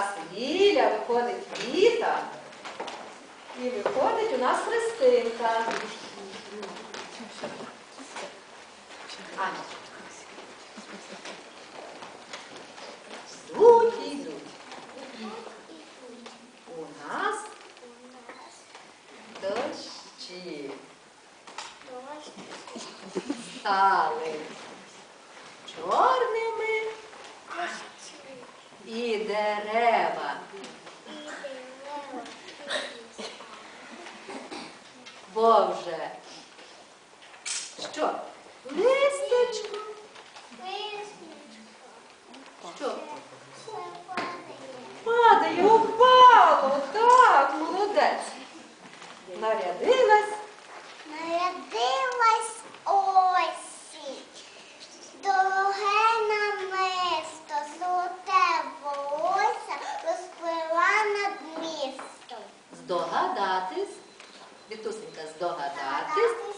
нас Ліля, виходить Віта. І виходить у нас Христинка. Аня. Йдуть і йдуть. У нас дощі стали чорними і дерева. Бо вже що? Листячко. Що? Падає, упало. Так, молодець. Нарядилась. Народилась містом. Здогадатись. Вітусенька, здогадатись.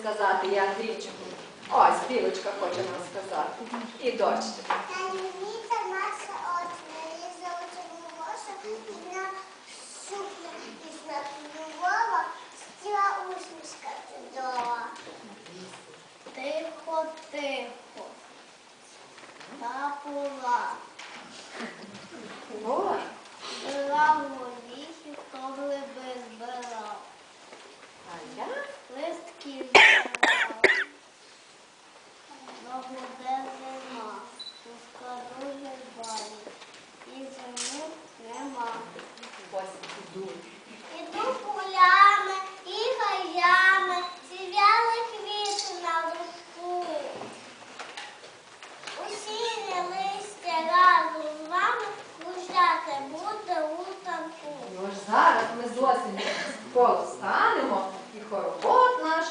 сказати, і Андрійчику. Ось, білочка хоче нам сказати. І дощик. Та не вітер очі, лізе у і на сукня із напівова, стіла усмішка чудова. Тихо, тихо, та була, Ой, була в горіхи, хто гриби збирав, а я листки збирав, буде зима, складу гербарі, і зими нема. іду. Полями і гаями, сів'яли квіти на листку. Осіннє листя разом з вами кружляти буде у танку. Ну ж зараз ми з осені станемо і хоровод наш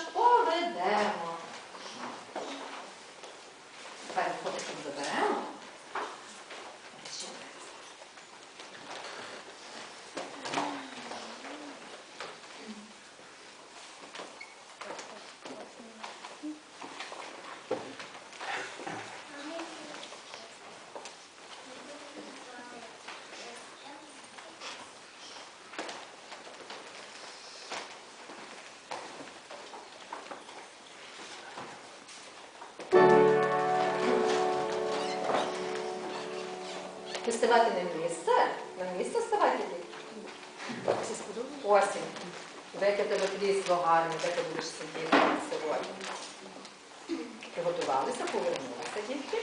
ставати на місце, на місце ставати діти. Осінь. Деяке тебе крісло гарне, де ти будеш сидіти сьогодні. Приготувалися, повернулися дітки.